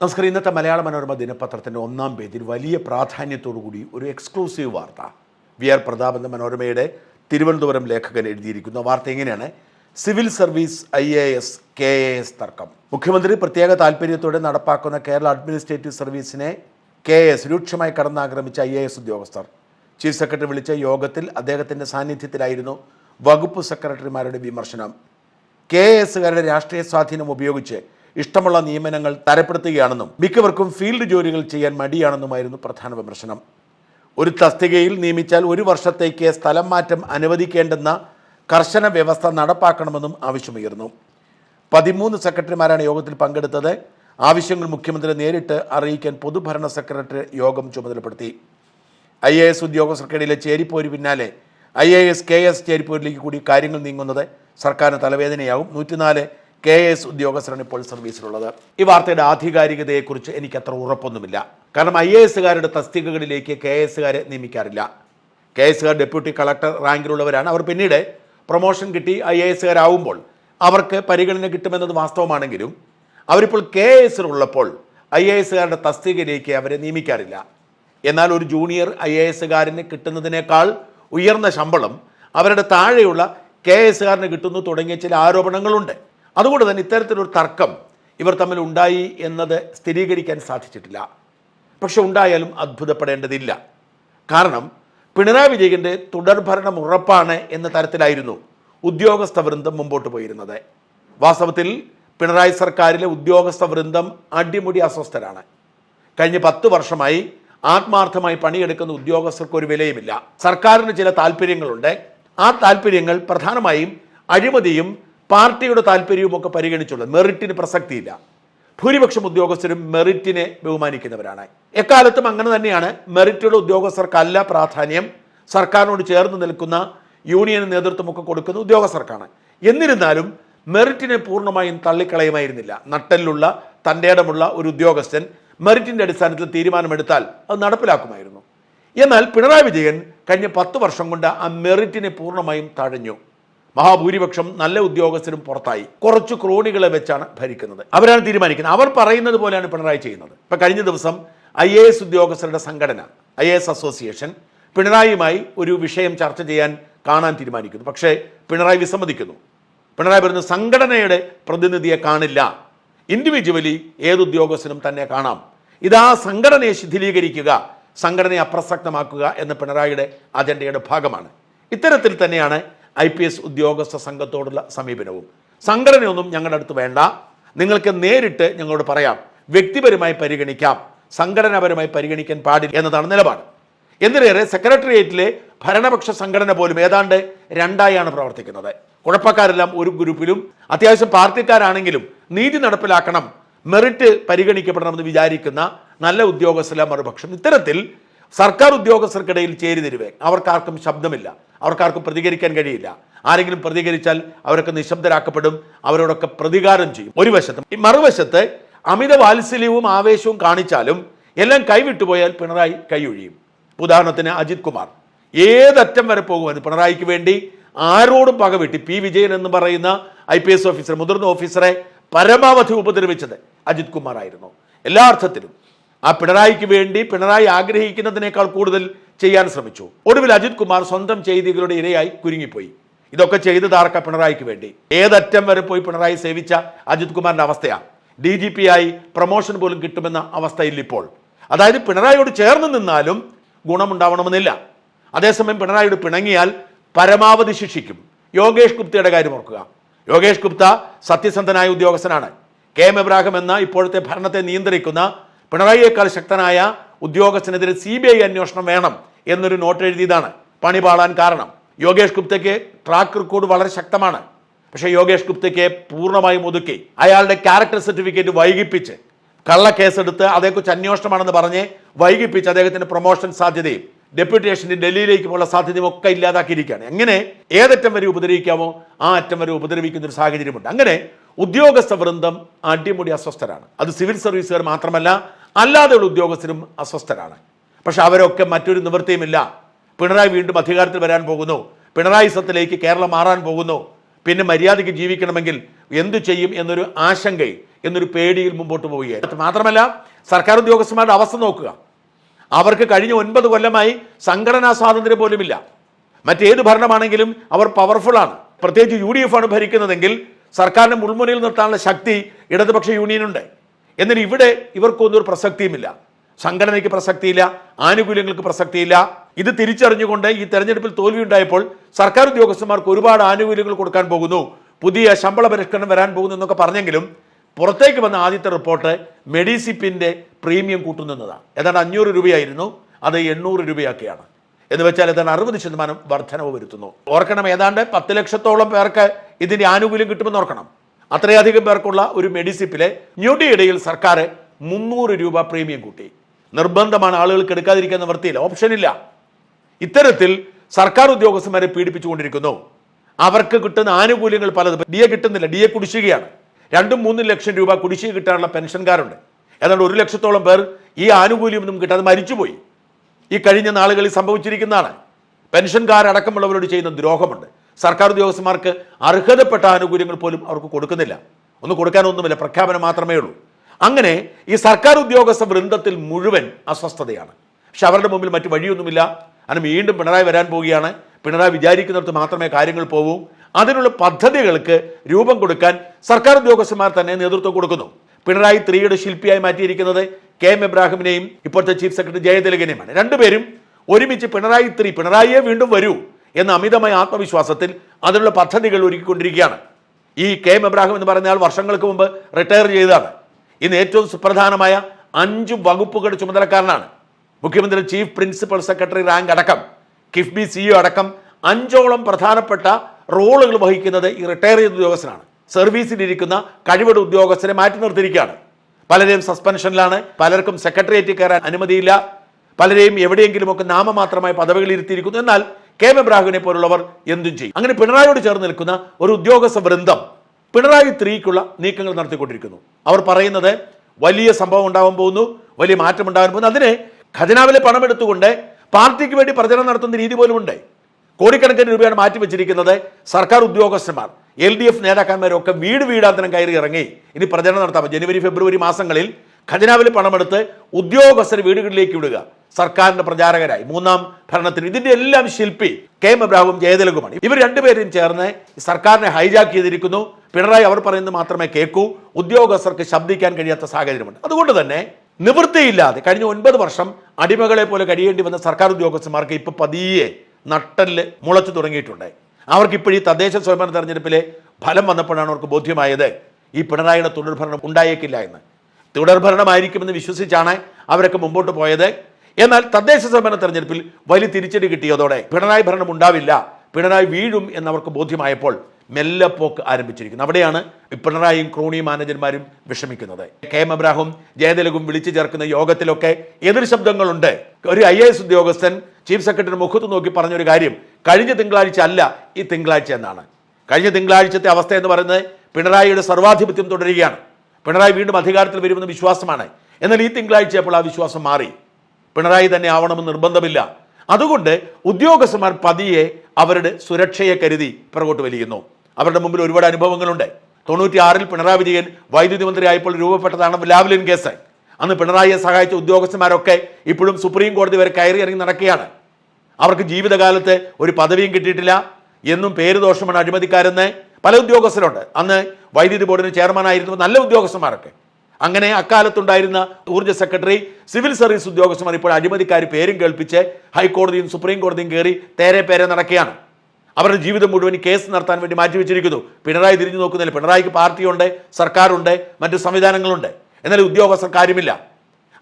നമസ്കാരം. ഇന്നത്തെ മലയാള മനോരമ ദിനപത്രത്തിന്റെ ഒന്നാം പേജിൽ വലിയ പ്രാധാന്യത്തോടു കൂടി ഒരു എക്സ്ക്ലൂസീവ് വാർത്ത. വി ആർ പ്രതാപ് എന്ന മനോരമയുടെ തിരുവനന്തപുരം ലേഖകൻ എഴുതിയിരിക്കുന്ന വാർത്ത എങ്ങനെയാണ്? Civil service I A S K A S തർക്കം. മുഖ്യമന്ത്രി പ്രത്യേക താല്പര്യത്തോടെ നടപ്പാക്കുന്ന കേരള അഡ്മിനിസ്ട്രേറ്റീവ് സർവീസിനെ കെ എസ് രൂക്ഷമായി കടന്നാക്രമിച്ച ഐ എ എസ് ഉദ്യോഗസ്ഥർ. ചീഫ് സെക്രട്ടറി വിളിച്ച യോഗത്തിൽ അദ്ദേഹത്തിന്റെ സാന്നിധ്യത്തിലായിരുന്നു വകുപ്പ് സെക്രട്ടറിമാരുടെ വിമർശനം. കെ എസുകാരുടെ രാഷ്ട്രീയ സ്വാധീനം ഉപയോഗിച്ച് ഇഷ്ടമുള്ള നിയമനങ്ങൾ തരപ്പെടുത്തുകയാണെന്നും മിക്കവർക്കും ഫീൽഡ് ജോലികൾ ചെയ്യാൻ മടിയാണെന്നുമായിരുന്നു പ്രധാന വിമർശനം. ഒരു തസ്തികയിൽ നിയമിച്ചാൽ ഒരു വർഷത്തേക്ക് സ്ഥലം മാറ്റം അനുവദിക്കേണ്ടെന്ന കർശന വ്യവസ്ഥ നടപ്പാക്കണമെന്നും ആവശ്യമുയർന്നു. പതിമൂന്ന് സെക്രട്ടറിമാരാണ് യോഗത്തിൽ പങ്കെടുത്തത്. ആവശ്യങ്ങൾ മുഖ്യമന്ത്രി നേരിട്ട് അറിയിക്കാൻ പൊതുഭരണ സെക്രട്ടറി യോഗം ചുമതലപ്പെടുത്തി. ഐ എ എസ് ഉദ്യോഗസ്ഥർക്കിടയിലെ ചേരിപ്പോര് പിന്നാലെ I A S K S ചേരിപ്പോരിലേക്ക് കൂടി കാര്യങ്ങൾ നീങ്ങുന്നത് സർക്കാരിന് തലവേദനയാവും. നൂറ്റിനാല് കെ എസ് ഉദ്യോഗസ്ഥരാണ് ഇപ്പോൾ സർവീസിലുള്ളത്. ഈ വാർത്തയുടെ ആധികാരികതയെക്കുറിച്ച് എനിക്ക് അത്ര ഉറപ്പൊന്നുമില്ല. കാരണം ഐ എ എസുകാരുടെ തസ്തികകളിലേക്ക് കെ എസുകാരെ നിയമിക്കാറില്ല. കെ എസുകാർ ഡെപ്യൂട്ടി കളക്ടർ റാങ്കിലുള്ളവരാണ്. അവർ പിന്നീട് പ്രൊമോഷൻ കിട്ടി ഐ എ എസുകാരാവുമ്പോൾ അവർക്ക് പരിഗണന കിട്ടുമെന്നത് വാസ്തവമാണെങ്കിലും അവരിപ്പോൾ കെ എസിലുള്ളപ്പോൾ ഐ എ എസുകാരുടെ തസ്തികയിലേക്ക് അവരെ നിയമിക്കാറില്ല. എന്നാൽ ഒരു ജൂനിയർ ഐ എ എസുകാരന് കിട്ടുന്നതിനേക്കാൾ ഉയർന്ന ശമ്പളം അവരുടെ താഴെയുള്ള കെ എസുകാരന് കിട്ടുന്നു തുടങ്ങിയ ചില ആരോപണങ്ങളുണ്ട്. അതുകൊണ്ട് തന്നെ ഇത്തരത്തിലൊരു തർക്കം ഇവർ തമ്മിൽ ഉണ്ടായി എന്നത് സ്ഥിരീകരിക്കാൻ സാധിച്ചിട്ടില്ല. പക്ഷെ ഉണ്ടായാലും അത്ഭുതപ്പെടേണ്ടതില്ല. കാരണം പിണറായി വിജയന്റെ തുടർഭരണം ഉറപ്പാണ് എന്ന തരത്തിലായിരുന്നു ഉദ്യോഗസ്ഥ വൃന്ദം മുമ്പോട്ട് പോയിരുന്നത്. വാസ്തവത്തിൽ പിണറായി സർക്കാരിലെ ഉദ്യോഗസ്ഥ വൃന്ദം അടിമുടി അസ്വസ്ഥരാണ്. കഴിഞ്ഞ പത്ത് വർഷമായി ആത്മാർത്ഥമായി പണിയെടുക്കുന്ന ഉദ്യോഗസ്ഥർക്ക് ഒരു വിലയുമില്ല. സർക്കാരിന് ചില താല്പര്യങ്ങളുണ്ട് ആ താല്പര്യങ്ങൾ പ്രധാനമായും അഴിമതിയും പാർട്ടിയുടെ താല്പര്യവും ഒക്കെ പരിഗണിച്ചുള്ളത് മെറിറ്റിന് പ്രസക്തിയില്ല. ഭൂരിപക്ഷം ഉദ്യോഗസ്ഥരും മെറിറ്റിനെ ബഹുമാനിക്കുന്നവരാണ്. എക്കാലത്തും അങ്ങനെ തന്നെയാണ്. മെറിറ്റുള്ള ഉദ്യോഗസ്ഥർക്കല്ല പ്രാധാന്യം. സർക്കാരിനോട് ചേർന്ന് നിൽക്കുന്ന യൂണിയൻ നേതൃത്വമൊക്കെ കൊടുക്കുന്ന ഉദ്യോഗസ്ഥർക്കാണ്. എന്നിരുന്നാലും മെറിറ്റിനെ പൂർണമായും തള്ളിക്കളയുമായിരുന്നില്ല. നട്ടലിലുള്ള തന്റെ ഇടമുള്ള ഒരു ഉദ്യോഗസ്ഥൻ മെറിറ്റിന്റെ അടിസ്ഥാനത്തിൽ തീരുമാനമെടുത്താൽ അത് നടപ്പിലാക്കുമായിരുന്നു. എന്നാൽ പിണറായി വിജയൻ കഴിഞ്ഞ പത്ത് വർഷം കൊണ്ട് ആ മെറിറ്റിനെ പൂർണമായും തഴഞ്ഞു. മഹാഭൂരിപക്ഷം നല്ല ഉദ്യോഗസ്ഥരും പുറത്തായി. കുറച്ച് ക്രോണികളെ വെച്ചാണ് ഭരിക്കുന്നത്. അവരാണ് തീരുമാനിക്കുന്നത്. അവർ പറയുന്നത് പോലെയാണ് പിണറായി ചെയ്യുന്നത്. ഇപ്പൊ കഴിഞ്ഞ ദിവസം ഐ എ എസ് ഉദ്യോഗസ്ഥരുടെ സംഘടന ഐ എ എസ് അസോസിയേഷൻ പിണറായിയുമായി ഒരു വിഷയം ചർച്ച ചെയ്യാൻ കാണാൻ തീരുമാനിക്കുന്നു. പക്ഷേ പിണറായി വിസമ്മതിക്കുന്നു. പിണറായി പറയുന്നു സംഘടനയുടെ പ്രതിനിധിയെ കാണില്ല. ഇൻഡിവിജ്വലി ഏത് ഉദ്യോഗസ്ഥനും തന്നെ കാണാം. ഇതാ സംഘടനയെ ശിഥിലീകരിക്കുക സംഘടനയെ അപ്രസക്തമാക്കുക എന്ന പിണറായിയുടെ അജണ്ടയുടെ ഭാഗമാണ്. ഇത്തരത്തിൽ തന്നെയാണ് ഐ പി എസ് ഉദ്യോഗസ്ഥ സംഘത്തോടുള്ള സമീപനവും. സംഘടനയൊന്നും ഞങ്ങളുടെ അടുത്ത് വേണ്ട. നിങ്ങൾക്ക് നേരിട്ട് ഞങ്ങളോട് പറയാം. വ്യക്തിപരമായി പരിഗണിക്കാം. സംഘടനാപരമായി പരിഗണിക്കാൻ പാടില്ല എന്നതാണ് നിലപാട്. എന്തിനേറെ സെക്രട്ടേറിയറ്റിലെ ഭരണപക്ഷ സംഘടന പോലും ഏതാണ്ട് രണ്ടായാണ് പ്രവർത്തിക്കുന്നത്. കുഴപ്പക്കാരെല്ലാം ഒരു ഗ്രൂപ്പിലും അത്യാവശ്യം പാർട്ടിക്കാരാണെങ്കിലും നീതി നടപ്പിലാക്കണം മെറിറ്റ് പരിഗണിക്കപ്പെടണമെന്ന് വിചാരിക്കുന്ന നല്ല ഉദ്യോഗസ്ഥരെല്ലാം മറുപക്ഷം. ഇത്തരത്തിൽ സർക്കാർ ഉദ്യോഗസ്ഥർക്കിടയിൽ ചേരിതിരിവേ. അവർക്കാർക്കും ശബ്ദമില്ല. അവർക്കാർക്കും പ്രതികരിക്കാൻ കഴിയില്ല. ആരെങ്കിലും പ്രതികരിച്ചാൽ അവരൊക്കെ നിശബ്ദരാക്കപ്പെടും. അവരോടൊക്കെ പ്രതികാരം ചെയ്യും. ഒരു വശത്ത് ഈ മറുവശത്ത് അമിത വാത്സല്യവും ആവേശവും കാണിച്ചാലും എല്ലാം കൈവിട്ടുപോയാൽ പിണറായി കൈയൊഴിയും. ഉദാഹരണത്തിന് അജിത് കുമാർ. ഏതറ്റം വരെ പോകുമെന്ന് പിണറായിക്ക് വേണ്ടി ആരോടും പകവെട്ടി പി വിജയൻ എന്ന് പറയുന്ന ഐ പി എസ് ഓഫീസർ മുതിർന്ന ഓഫീസറെ പരമാവധി ഉപദ്രവിച്ചത് അജിത് കുമാർ ആയിരുന്നു എല്ലാ അർത്ഥത്തിലും ആ പിണറായിക്ക് വേണ്ടി പിണറായി ആഗ്രഹിക്കുന്നതിനേക്കാൾ കൂടുതൽ ചെയ്യാൻ ശ്രമിച്ചു. ഒടുവിൽ അജിത് കുമാർ സ്വന്തം ചെയ്തികളുടെ ഇരയായി കുരുങ്ങിപ്പോയി. ഇതൊക്കെ ചെയ്തതാർക്ക പിണറായിക്ക് വേണ്ടി? ഏതറ്റം വരെ പോയി പിണറായി സേവിച്ച അജിത് കുമാറിന്റെ അവസ്ഥയാണ് ഡി ജി പി ആയി പ്രൊമോഷൻ പോലും കിട്ടുമെന്ന അവസ്ഥയിൽ ഇപ്പോൾ അതായത് പിണറായിയോട് ചേർന്ന് നിന്നാലും ഗുണമുണ്ടാവണമെന്നില്ല. അതേസമയം പിണറായിയോട് പിണങ്ങിയാൽ പരമാവധി ശിക്ഷിക്കും. യോഗേഷ് ഗുപ്തയുടെ കാര്യം ഓർക്കുക. യോഗേഷ് ഗുപ്ത സത്യസന്ധനായ ഉദ്യോഗസ്ഥനാണ്. കെ എം എബ്രാഹിം എന്ന ഇപ്പോഴത്തെ ഭരണത്തെ നിയന്ത്രിക്കുന്ന പിണറായിയേക്കാൾ ശക്തനായ ഉദ്യോഗസ്ഥനെതിരെ സി ബി ഐ അന്വേഷണം വേണം എന്നൊരു നോട്ട് എഴുതിയതാണ്. പണി പാളാൻ കാരണം. യോഗേഷ് ഗുപ്തയ്ക്ക് ട്രാക്ക് റെക്കോർഡ് വളരെ ശക്തമാണ്. പക്ഷേ യോഗേഷ് ഗുപ്തയ്ക്ക് പൂർണമായും ഒതുക്കി. അയാളുടെ ക്യാരക്ടർ സർട്ടിഫിക്കറ്റ് വൈകിപ്പിച്ച് കള്ളക്കേസെടുത്ത് അതേക്കുറിച്ച് അന്വേഷണമാണെന്ന് പറഞ്ഞ് വൈകിപ്പിച്ച് അദ്ദേഹത്തിന് പ്രൊമോഷൻ സാധ്യതയും ഡെപ്യൂട്ടേഷന്റെ ഡൽഹിയിലേക്ക് സാധ്യതയും ഒക്കെ ഇല്ലാതാക്കിയിരിക്കുകയാണ്. എങ്ങനെ? ഏതറ്റം വരെ ഉപദ്രവിക്കാമോ ആ അറ്റം വരെ ഉപദ്രവിക്കുന്ന ഒരു സാഹചര്യമുണ്ട്. അങ്ങനെ ഉദ്യോഗസ്ഥ വൃന്ദം അടിമുടി അസ്വസ്ഥരാണ്. അത് സിവിൽ സർവീസുകാർ മാത്രമല്ല അല്ലാതെയുള്ള ഉദ്യോഗസ്ഥരും അസ്വസ്ഥരാണ്. പക്ഷെ അവരൊക്കെ മറ്റൊരു നിവൃത്തിയുമില്ല. പിണറായി വീണ്ടും അധികാരത്തിൽ വരാൻ പോകുന്നു. പിണറായി സത്തിലേക്ക് കേരളം മാറാൻ പോകുന്നു. പിന്നെ മര്യാദയ്ക്ക് ജീവിക്കണമെങ്കിൽ എന്തു ചെയ്യും എന്നൊരു ആശങ്കയിൽ എന്നൊരു പേടിയിൽ മുമ്പോട്ട് പോവുകയായിരുന്നു മാത്രമല്ല സർക്കാർ ഉദ്യോഗസ്ഥന്മാരുടെ അവസ്ഥ നോക്കുക. അവർക്ക് കഴിഞ്ഞ ഒൻപത് കൊല്ലമായി സംഘടനാ സ്വാതന്ത്ര്യം പോലുമില്ല. മറ്റേത് ഭരണമാണെങ്കിലും അവർ പവർഫുള്ളാണ് പ്രത്യേകിച്ച് യു ഡി എഫ് ആണ് ഭരിക്കുന്നതെങ്കിൽ സർക്കാരിനെ മുൾമുനയിൽ നിർത്താനുള്ള ശക്തി ഇടതുപക്ഷ യൂണിയനുണ്ട്. എന്നാൽ ഇവിടെ ഇവർക്കൊന്നും ഒരു പ്രസക്തിയുമില്ല. സംഘടനയ്ക്ക് പ്രസക്തിയില്ല ആനുകൂല്യങ്ങൾക്ക് പ്രസക്തിയില്ല. ഇത് തിരിച്ചറിഞ്ഞുകൊണ്ട് ഈ തെരഞ്ഞെടുപ്പിൽ തോൽവി ഉണ്ടായപ്പോൾ സർക്കാർ ഉദ്യോഗസ്ഥന്മാർക്ക് ഒരുപാട് ആനുകൂല്യങ്ങൾ കൊടുക്കാൻ പോകുന്നു. പുതിയ ശമ്പള പരിഷ്കരണം വരാൻ പോകുന്നു എന്നൊക്കെ പറഞ്ഞെങ്കിലും പുറത്തേക്ക് വന്ന ആദ്യത്തെ റിപ്പോർട്ട് മെഡിസിപ്പിന്റെ പ്രീമിയം കൂട്ടുന്നതാണ്. ഏതാണ്ട് അഞ്ഞൂറ് രൂപയായിരുന്നു. അത് എണ്ണൂറ് രൂപയാക്കിയാണ്. എന്ന് വെച്ചാൽ ഏതാണ്ട് അറുപത് ശതമാനം വർധനവ് വരുത്തുന്നു. ഓർക്കണം ഏതാണ്ട് പത്ത് ലക്ഷത്തോളം പേർക്ക് ഇതിന്റെ ആനുകൂല്യം കിട്ടുമെന്ന് ഓർക്കണം. അത്രയധികം പേർക്കുള്ള ഒരു മെഡിസിപ്പിലെ ഞൊടിയിടയിൽ സർക്കാർ മുന്നൂറ് രൂപ പ്രീമിയം കൂട്ടി. നിർബന്ധമാണ് ആളുകൾക്ക് എടുക്കാതിരിക്കാൻ ഓപ്ഷൻ ഓപ്ഷനില്ല ഇത്തരത്തിൽ സർക്കാർ ഉദ്യോഗസ്ഥന്മാരെ പീഡിപ്പിച്ചുകൊണ്ടിരിക്കുന്നു. അവർക്ക് കിട്ടുന്ന ആനുകൂല്യങ്ങൾ പലത് ഡി എ കിട്ടുന്നില്ല. ഡി എ കുടിശ്ശികയാണ്. രണ്ടും മൂന്നും ലക്ഷം രൂപ കുടിശ്ശിക കിട്ടാനുള്ള പെൻഷൻകാരുണ്ട്. ഏതാണ്ട് ഒരു ലക്ഷത്തോളം പേർ ഈ ആനുകൂല്യമൊന്നും കിട്ടാതെ മരിച്ചുപോയി. ഈ കഴിഞ്ഞ നാളുകളിൽ സംഭവിച്ചിരിക്കുന്നതാണ്. പെൻഷൻകാരടക്കമുള്ളവരോട് ചെയ്യുന്ന ദ്രോഹമുണ്ട്. സർക്കാർ ഉദ്യോഗസ്ഥന്മാർക്ക് അർഹതപ്പെട്ട ആനുകൂല്യങ്ങൾ പോലും അവർക്ക് കൊടുക്കുന്നില്ല. ഒന്ന് കൊടുക്കാനൊന്നുമില്ല പ്രഖ്യാപനം മാത്രമേ ഉള്ളൂ. അങ്ങനെ ഈ സർക്കാർ ഉദ്യോഗസ്ഥ വൃന്ദത്തിൽ മുഴുവൻ അസ്വസ്ഥതയാണ്. പക്ഷെ അവരുടെ മുമ്പിൽ മറ്റു വഴിയൊന്നുമില്ല. അങ്ങനെ വീണ്ടും പിണറായി വരാൻ പോവുകയാണ്. പിണറായി വിചാരിക്കുന്നിടത്ത് മാത്രമേ കാര്യങ്ങൾ പോകൂ അതിനുള്ള പദ്ധതികൾക്ക് രൂപം കൊടുക്കാൻ സർക്കാർ ഉദ്യോഗസ്ഥന്മാർ തന്നെ നേതൃത്വം കൊടുക്കുന്നു. പിണറായി ത്രീയുടെ ശില്പിയായി മാറ്റിയിരിക്കുന്നത് കെ എം എബ്രാഹിമിനെയും ഇപ്പോഴത്തെ ചീഫ് സെക്രട്ടറി ജയതിലകനെയുമാണ്. രണ്ടുപേരും ഒരുമിച്ച് പിണറായി ത്രീ പിണറായിയെ വീണ്ടും വരൂ. എന്ന അമിതമായ ആത്മവിശ്വാസത്തിൽ അതിനുള്ള പദ്ധതികൾ ഒരുക്കിക്കൊണ്ടിരിക്കുകയാണ്. ഈ കെ എം എബ്രാഹിം എന്ന് പറഞ്ഞ ആൾ വർഷങ്ങൾക്ക് മുമ്പ് റിട്ടയർ ചെയ്തതാണ്. ഇന്ന് ഏറ്റവും സുപ്രധാനമായ അഞ്ച് വകുപ്പുകളുടെ ചുമതലക്കാരനാണ്. മുഖ്യമന്ത്രി ചീഫ് പ്രിൻസിപ്പൽ സെക്രട്ടറി റാങ്ക് അടക്കം കിഫ്ബി സിഇഒ അടക്കം അഞ്ചോളം പ്രധാനപ്പെട്ട റോളുകൾ വഹിക്കുന്നത് ഈ റിട്ടയർ ചെയ്ത ഉദ്യോഗസ്ഥനാണ്. സർവീസിലിരിക്കുന്ന കഴിവുടെ ഉദ്യോഗസ്ഥരെ മാറ്റി നിർത്തിയിരിക്കുകയാണ്. പലരെയും സസ്പെൻഷനിലാണ് പലർക്കും സെക്രട്ടേറിയറ്റിൽ കയറാൻ അനുമതിയില്ല പലരെയും എവിടെയെങ്കിലുമൊക്കെ നാമമാത്രമായ പദവികളിൽ ഇരുത്തിയിരിക്കുന്നു എന്നാൽ കെ എം എബ്രാഹിമിനെ പോലുള്ളവർ എന്തും ചെയ്യും. അങ്ങനെ പിണറായിയോട് ചേർന്ന് നിൽക്കുന്ന ഒരു ഉദ്യോഗസ്ഥ വൃന്ദം പിണറായി ത്രീക്കുള്ള നീക്കങ്ങൾ നടത്തിക്കൊണ്ടിരിക്കുന്നു. അവർ പറയുന്നത് വലിയ സംഭവം ഉണ്ടാവാൻ പോകുന്നു വലിയ മാറ്റം ഉണ്ടാകാൻ പോകുന്നു. അതിനെ ഖജനാവിലെ പണം എടുത്തുകൊണ്ട് പാർട്ടിക്ക് വേണ്ടി പ്രചരണം നടത്തുന്ന രീതി പോലും ഉണ്ട്. കോടിക്കണക്കിന് രൂപയാണ് മാറ്റി വെച്ചിരിക്കുന്നത് സർക്കാർ ഉദ്യോഗസ്ഥന്മാർ. എൽ ഡി എഫ് നേതാക്കന്മാരൊക്കെ വീട് വീടാന്തരം കയറി ഇറങ്ങി ഇനി പ്രചരണം നടത്താം ജനുവരി ഫെബ്രുവരി മാസങ്ങളിൽ ഖജനാവിൽ പണമെടുത്ത് ഉദ്യോഗസ്ഥർ വീടുകളിലേക്ക് വിടുക. സർക്കാരിന്റെ പ്രചാരകരായി. മൂന്നാം ഭരണത്തിന് ഇതിന്റെ എല്ലാം ശില്പി കെ എം എബ്രാഹും ജയതിലകുമാണ്. ഇവർ രണ്ടുപേരും ചേർന്ന് സർക്കാരിനെ ഹൈജാക്ക് ചെയ്തിരിക്കുന്നു. പിണറായി അവർ പറയുന്നത് മാത്രമേ കേൾക്കൂ ഉദ്യോഗസ്ഥർക്ക് ശബ്ദിക്കാൻ കഴിയാത്ത സാഹചര്യമുണ്ട്. അതുകൊണ്ട് തന്നെ നിവൃത്തിയില്ലാതെ കഴിഞ്ഞ ഒൻപത് വർഷം അടിമകളെ പോലെ കഴിയേണ്ടി വന്ന സർക്കാർ ഉദ്യോഗസ്ഥന്മാർക്ക് ഇപ്പൊ പതിയെ നട്ടൽ മുളച്ചു തുടങ്ങിയിട്ടുണ്ട്. അവർക്കിപ്പോഴീ തദ്ദേശ സ്വയംഭരണ തെരഞ്ഞെടുപ്പിലെ ഫലം വന്നപ്പോഴാണ് അവർക്ക് ബോധ്യമായത് ഈ പിണറായിയുടെ തുടർഭരണം ഉണ്ടായേക്കില്ല എന്ന്. തുടർഭരണമായിരിക്കുമെന്ന് വിശ്വസിച്ചാണ് അവരൊക്കെ മുമ്പോട്ട് പോയത്. എന്നാൽ തദ്ദേശ സ്വയംഭരണ തെരഞ്ഞെടുപ്പിൽ വലിയ തിരിച്ചടി കിട്ടിയതോടെ പിണറായി ഭരണം ഉണ്ടാവില്ല പിണറായി വീഴും എന്നവർക്ക് ബോധ്യമായപ്പോൾ മെല്ലെ പോക്ക് ആരംഭിച്ചിരിക്കുന്നു. അവിടെയാണ് പിണറായിയും ക്രോണി മാനേജർമാരും വിഷമിക്കുന്നത്. കെ എം അബ്രാഹും ജയതിലകും വിളിച്ചു ചേർക്കുന്ന യോഗത്തിലൊക്കെ എതിർ ശബ്ദങ്ങളുണ്ട്. ഒരു ഐ എസ് ഉദ്യോഗസ്ഥൻ ചീഫ് സെക്രട്ടറി മുഖത്ത് നോക്കി പറഞ്ഞൊരു കാര്യം കഴിഞ്ഞ തിങ്കളാഴ്ച അല്ല ഈ തിങ്കളാഴ്ച എന്നാണ്. കഴിഞ്ഞ തിങ്കളാഴ്ചത്തെ അവസ്ഥ എന്ന് പറയുന്നത് പിണറായിയുടെ സർവാധിപത്യം തുടരുകയാണ്. പിണറായി വീണ്ടും അധികാരത്തിൽ വരുമെന്ന് വിശ്വാസമാണ്. എന്നാൽ ഈ തിങ്കളാഴ്ച അപ്പോൾ ആ വിശ്വാസം മാറി. പിണറായി തന്നെ ആവണമെന്ന് നിർബന്ധമില്ല. അതുകൊണ്ട് ഉദ്യോഗസ്ഥന്മാർ പതിയെ അവരുടെ സുരക്ഷയെ കരുതി പിറകോട്ട് വലിയുന്നു. അവരുടെ മുമ്പിൽ ഒരുപാട് അനുഭവങ്ങളുണ്ട്. തൊണ്ണൂറ്റി ആറിൽ പിണറായി വിജയൻ വൈദ്യുതി മന്ത്രിയായപ്പോൾ രൂപപ്പെട്ടതാണ് ലാവ്ലിൻ കേസ്. അന്ന് പിണറായിയെ സഹായിച്ച ഉദ്യോഗസ്ഥന്മാരൊക്കെ ഇപ്പോഴും സുപ്രീം കോടതി വരെ കയറി ഇറങ്ങി നടക്കുകയാണ്. അവർക്ക് ജീവിതകാലത്ത് ഒരു പദവിയും കിട്ടിയിട്ടില്ല. എന്നും പേര് ദോഷമാണ് അഴിമതിക്കാരെന്ന് പല ഉദ്യോഗസ്ഥരുണ്ട്. അന്ന് വൈദ്യുതി ബോർഡിന് ചെയർമാനായിരുന്നു നല്ല ഉദ്യോഗസ്ഥന്മാരൊക്കെ. അങ്ങനെ അക്കാലത്തുണ്ടായിരുന്ന ഊർജ സെക്രട്ടറി സിവിൽ സർവീസ് ഉദ്യോഗസ്ഥന്മാർ ഇപ്പോൾ അഴിമതിക്കാർ പേരും കേൾപ്പിച്ച് ഹൈക്കോടതിയും സുപ്രീം കോടതിയും കയറി തേരെ പേരെ നടക്കുകയാണ്. അവരുടെ ജീവിതം മുഴുവൻ കേസ് നടത്താൻ വേണ്ടി മാറ്റിവെച്ചിരിക്കുന്നു പിണറായി തിരിഞ്ഞു നോക്കുന്നില്ല പിണറായിക്ക് പാർട്ടിയുണ്ട് സർക്കാരുണ്ട് മറ്റു സംവിധാനങ്ങളുണ്ട്. എന്നാൽ ഉദ്യോഗസ്ഥർ കാര്യമില്ല.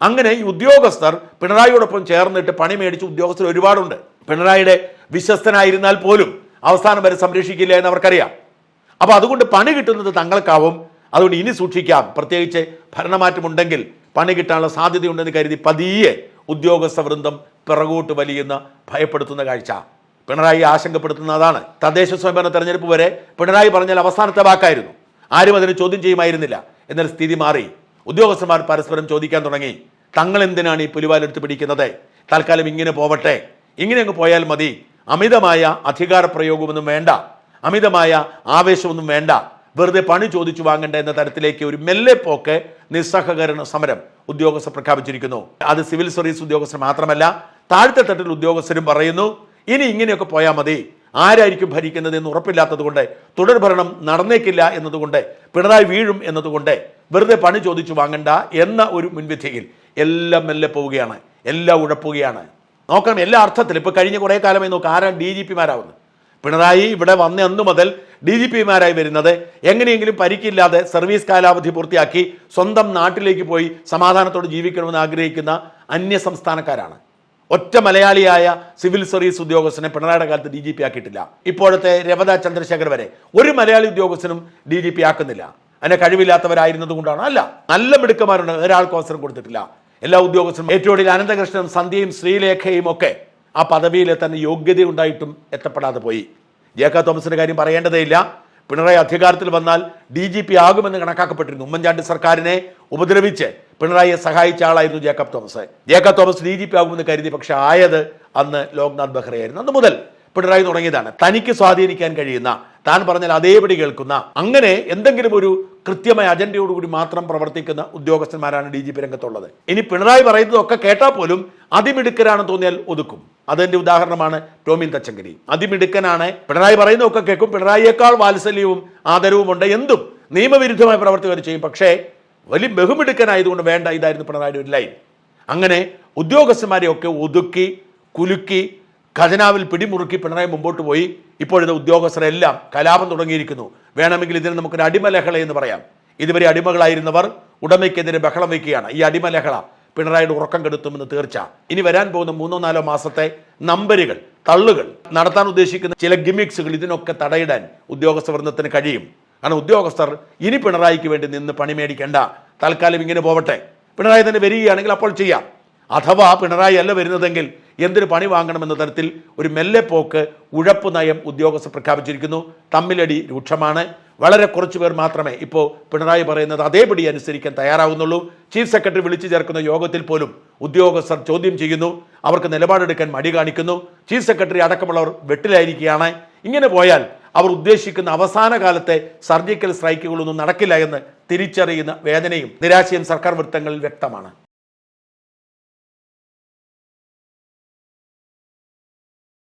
അങ്ങനെ ഈ ഉദ്യോഗസ്ഥർ പിണറായിയോടൊപ്പം ചേർന്നിട്ട് പണി മേടിച്ച ഉദ്യോഗസ്ഥർ ഒരുപാടുണ്ട്. പിണറായിയുടെ വിശ്വസ്തനായിരുന്നാൽ പോലും അവസാനം വരെ സംരക്ഷിക്കില്ല എന്ന് അവർക്കറിയാം. അപ്പോൾ അതുകൊണ്ട് പണി കിട്ടുന്നത് തങ്ങൾക്കാവും അതുകൊണ്ട് ഇനി സൂക്ഷിക്കാം. പ്രത്യേകിച്ച് ഭരണമാറ്റമുണ്ടെങ്കിൽ പണി കിട്ടാനുള്ള സാധ്യതയുണ്ടെന്ന് കരുതി പതിയെ ഉദ്യോഗസ്ഥ വൃന്ദം പിറകോട്ട് വലിയുന്ന ഭയപ്പെടുത്തുന്ന കാഴ്ച. പിണറായി ആശങ്കപ്പെടുത്തുന്ന അതാണ് തദ്ദേശ സ്വയംഭരണ തെരഞ്ഞെടുപ്പ് വരെ പിണറായി പറഞ്ഞാൽ അവസാനത്തെ വാക്കായിരുന്നു. ആരും അതിന് ചോദ്യം ചെയ്യുമായിരുന്നില്ല. എന്നാൽ സ്ഥിതി മാറി. ഉദ്യോഗസ്ഥന്മാർ പരസ്പരം ചോദിക്കാൻ തുടങ്ങി. തങ്ങൾ എന്തിനാണ് ഈ പുലിവാലെടുത്ത് പിടിക്കുന്നത്? തൽക്കാലം ഇങ്ങനെ പോവട്ടെ. ഇങ്ങനെ അങ്ങ് പോയാൽ മതി. അമിതമായ അധികാര പ്രയോഗമൊന്നും വേണ്ട. അമിതമായ ആവേശമൊന്നും വേണ്ട. വെറുതെ പണി ചോദിച്ചു വാങ്ങേണ്ട എന്ന തരത്തിലേക്ക് ഒരു മെല്ലെ പോക്ക് നിസ്സഹകരണ സമരം ഉദ്യോഗസ്ഥർ പ്രഖ്യാപിച്ചിരിക്കുന്നു. അത് സിവിൽ സർവീസ് ഉദ്യോഗസ്ഥർ മാത്രമല്ല താഴത്തെ തട്ടിൽ ഉദ്യോഗസ്ഥരും പറയുന്നു ഇനി ഇങ്ങനെയൊക്കെ പോയാൽ മതി. ആരായിരിക്കും ഭരിക്കുന്നത് എന്ന് ഉറപ്പില്ലാത്തത് തുടർഭരണം തുടർ ഭരണം നടന്നേക്കില്ല എന്നതുകൊണ്ട് പിണറായി വീഴും എന്നതുകൊണ്ട് വെറുതെ പണി ചോദിച്ചു വാങ്ങണ്ട എന്ന ഒരു മുൻവിധിയിൽ എല്ലാം മെല്ലെ പോവുകയാണ്. എല്ലാം ഉഴപ്പുകയാണ്. നോക്കണം എല്ലാ അർത്ഥത്തിലും. ഇപ്പൊ കഴിഞ്ഞ കുറേ കാലമായി നോക്കാം ആരാണ് ഡി ജി പിമാരാവുന്നത്? പിണറായി ഇവിടെ വന്ന അന്നു മുതൽ ഡി ജി പിമാരായി വരുന്നത് എങ്ങനെയെങ്കിലും പരിക്കില്ലാതെ സർവീസ് കാലാവധി പൂർത്തിയാക്കി സ്വന്തം നാട്ടിലേക്ക് പോയി സമാധാനത്തോടെ ജീവിക്കണമെന്ന് ആഗ്രഹിക്കുന്ന അന്യ സംസ്ഥാനക്കാരാണ്. ഒറ്റ മലയാളിയായ സിവിൽ സർവീസ് ഉദ്യോഗസ്ഥനെ പിണറായിയുടെ കാലത്ത് ഡി ജി പി ആക്കിയിട്ടില്ല. ഇപ്പോഴത്തെ രവത ചന്ദ്രശേഖർ വരെ ഒരു മലയാളി ഉദ്യോഗസ്ഥനും ഡി ജി പി ആക്കുന്നില്ല. അതിനെ കഴിവില്ലാത്തവരായിരുന്നത് കൊണ്ടാണ് അല്ല നല്ല മിടുക്കന്മാരുണ്ട്. ഒരാൾക്ക് അവസരം കൊടുത്തിട്ടില്ല. എല്ലാ ഉദ്യോഗസ്ഥരും ഏറ്റവും അനന്തകൃഷ്ണനും സന്ധ്യയും ശ്രീലേഖയും ഒക്കെ ആ പദവിയിൽ തന്നെ യോഗ്യതയുണ്ടായിട്ടും എത്തപ്പെടാതെ പോയി. ജേക്ക തോമസിന്റെ കാര്യം പറയേണ്ടതേയില്ല. പിണറായി അധികാരത്തിൽ വന്നാൽ ഡി ജി പി ആകുമെന്ന് കണക്കാക്കപ്പെട്ടിരുന്നു ഉമ്മൻചാണ്ടി സർക്കാരിനെ ഉപദ്രവിച്ച് പിണറായിയെ സഹായിച്ച ആളായിരുന്നു Jacob Thomas. Jacob Thomas D G P ആകുമെന്ന് കരുതി പക്ഷെ ആയത് അന്ന് ലോക്നാഥ് ബെഹ്റയായിരുന്നു. അന്ന് മുതൽ പിണറായി തുടങ്ങിയതാണ്. തനിക്ക് സ്വാധീനിക്കാൻ കഴിയുന്ന താൻ പറഞ്ഞാൽ അതേപടി കേൾക്കുന്ന അങ്ങനെ എന്തെങ്കിലും ഒരു കൃത്യമായ അജണ്ടയോടുകൂടി മാത്രം പ്രവർത്തിക്കുന്ന ഉദ്യോഗസ്ഥന്മാരാണ് ഡി ജി പി രംഗത്തുള്ളത്. ഇനി പിണറായി പറയുന്നതൊക്കെ കേട്ടാൽ പോലും അതിമിടുക്കരാണെന്ന് തോന്നിയാൽ ഒതുക്കും. അതിന്റെ ഉദാഹരണമാണ് ടോമിൻ തച്ചങ്കരി. അതിമിടുക്കനാണ്. പിണറായി പറയുന്നതൊക്കെ കേൾക്കും. പിണറായിയേക്കാൾ വാത്സല്യവും ആദരവും ഉണ്ട്. എന്തും നിയമവിരുദ്ധമായ പ്രവർത്തി വരെ ചെയ്യും. പക്ഷേ വലിയ ബഹുമിടുക്കനായതുകൊണ്ട് വേണ്ട ഇതായിരുന്നു പിണറായിയുടെ ഒരു ലൈൻ. അങ്ങനെ ഉദ്യോഗസ്ഥന്മാരെയൊക്കെ ഒതുക്കി കുലുക്കി ഖജനാവിൽ പിടിമുറുക്കി പിണറായി മുമ്പോട്ട് പോയി. ഇപ്പോഴത്തെ ഉദ്യോഗസ്ഥരെല്ലാം കലാപം തുടങ്ങിയിരിക്കുന്നു. വേണമെങ്കിൽ ഇതിന് നമുക്കൊരു അടിമലഹള എന്ന് പറയാം. ഇതുവരെ അടിമകളായിരുന്നവർ ഉടമയ്ക്കെതിരെ ബഹളം വയ്ക്കുകയാണ്. ഈ അടിമലഹള പിണറായിയുടെ ഉറക്കം കെടുത്തുമെന്ന് തീർച്ച. ഇനി വരാൻ പോകുന്ന മൂന്നോ നാലോ മാസത്തെ നമ്പരുകൾ തള്ളുകൾ നടത്താൻ ഉദ്ദേശിക്കുന്ന ചില ഗിമിക്സുകൾ ഇതിനൊക്കെ തടയിടാൻ ഉദ്യോഗസ്ഥ വൃന്ദത്തിന് കഴിയും. കാരണം ഉദ്യോഗസ്ഥർ ഇനി പിണറായിക്ക് വേണ്ടി നിന്ന് പണി മേടിക്കേണ്ട. തൽക്കാലം ഇങ്ങനെ പോവട്ടെ. പിണറായി തന്നെ വരികയാണെങ്കിൽ അപ്പോൾ ചെയ്യാം. അഥവാ പിണറായി അല്ല വരുന്നതെങ്കിൽ എന്തിനു പണി വാങ്ങണമെന്ന തരത്തിൽ ഒരു മെല്ലെ പോക്ക് ഉഴപ്പ് നയം ഉദ്യോഗസ്ഥർ പ്രഖ്യാപിച്ചിരിക്കുന്നു. തമ്മിലടി രൂക്ഷമാണ്. വളരെ കുറച്ചു പേർ മാത്രമേ ഇപ്പോൾ പിണറായി പറയുന്നത് അതേപടി അനുസരിക്കാൻ തയ്യാറാവുന്നുള്ളൂ. ചീഫ് സെക്രട്ടറി വിളിച്ചു ചേർക്കുന്ന യോഗത്തിൽ പോലും ഉദ്യോഗസ്ഥർ ചോദ്യം ചെയ്യുന്നു. അവർക്ക് നിലപാടെടുക്കാൻ മടി കാണിക്കുന്നു. ചീഫ് സെക്രട്ടറി അടക്കമുള്ളവർ വെട്ടിലായിരിക്കുകയാണ്. ഇങ്ങനെ പോയാൽ അവർ ഉദ്ദേശിക്കുന്ന അവസാന കാലത്തെ സർജിക്കൽ സ്ട്രൈക്കുകളൊന്നും നടക്കില്ല എന്ന് തിരിച്ചറിയുന്ന വേദനയും നിരാശയും സർക്കാർ വൃത്തങ്ങളിൽ വ്യക്തമാണ്.